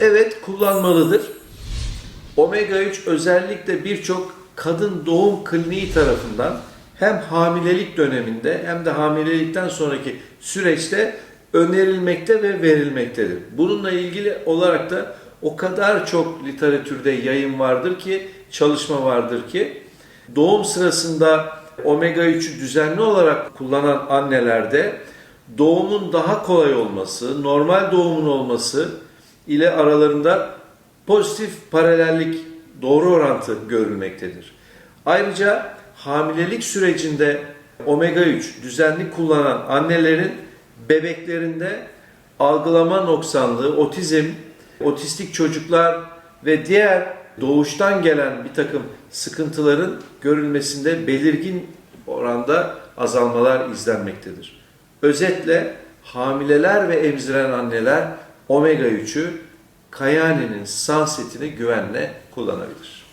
Evet kullanmalıdır. Omega 3 özellikle birçok kadın doğum kliniği tarafından hem hamilelik döneminde hem de hamilelikten sonraki süreçte önerilmekte ve verilmektedir. Bununla ilgili olarak da o kadar çok literatürde yayın vardır ki, çalışma vardır ki doğum sırasında omega 3'ü düzenli olarak kullanan annelerde doğumun daha kolay olması, normal doğumun olması ile aralarında pozitif paralellik, doğru orantı görülmektedir. Ayrıca hamilelik sürecinde omega 3 düzenli kullanan annelerin bebeklerinde algılama noksanlığı, otizm, otistik çocuklar ve diğer doğuştan gelen bir takım sıkıntıların görülmesinde belirgin oranda azalmalar izlenmektedir. Özetle hamileler ve emziren anneler omega 3'ü Kayani'nin sunsetini güvenle kullanabilir.